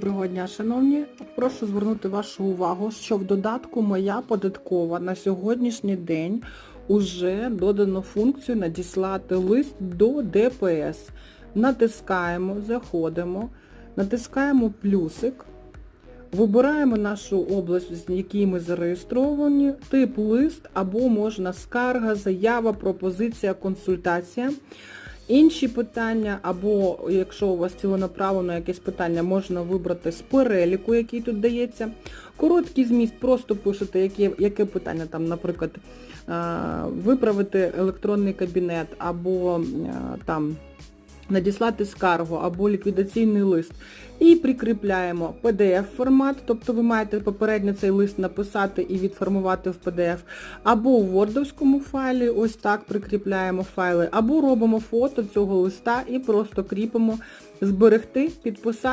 Доброго дня, шановні. Прошу звернути вашу увагу, що в додатку Моя податкова на сьогоднішній день уже додано функцію надіслати лист до ДПС. Натискаємо, заходимо, натискаємо плюсик, вибираємо нашу область, в якій ми зареєстровані, тип лист або можна скарга, заява, пропозиція, консультація. Інші питання, або якщо у вас ціленаправлено якесь питання, можна вибрати з переліку, який тут дається. Короткий зміст, просто пишете, яке, яке питання, там, наприклад, е, виправити електронний кабінет, або е, там надіслати скаргу, або ліквідаційний лист. І прикріпляємо PDF-формат, тобто ви маєте попередньо цей лист написати і відформувати в PDF, або у Word файлі, ось так прикріпляємо файли, або робимо фото цього листа і просто кріпимо зберегти, підписати.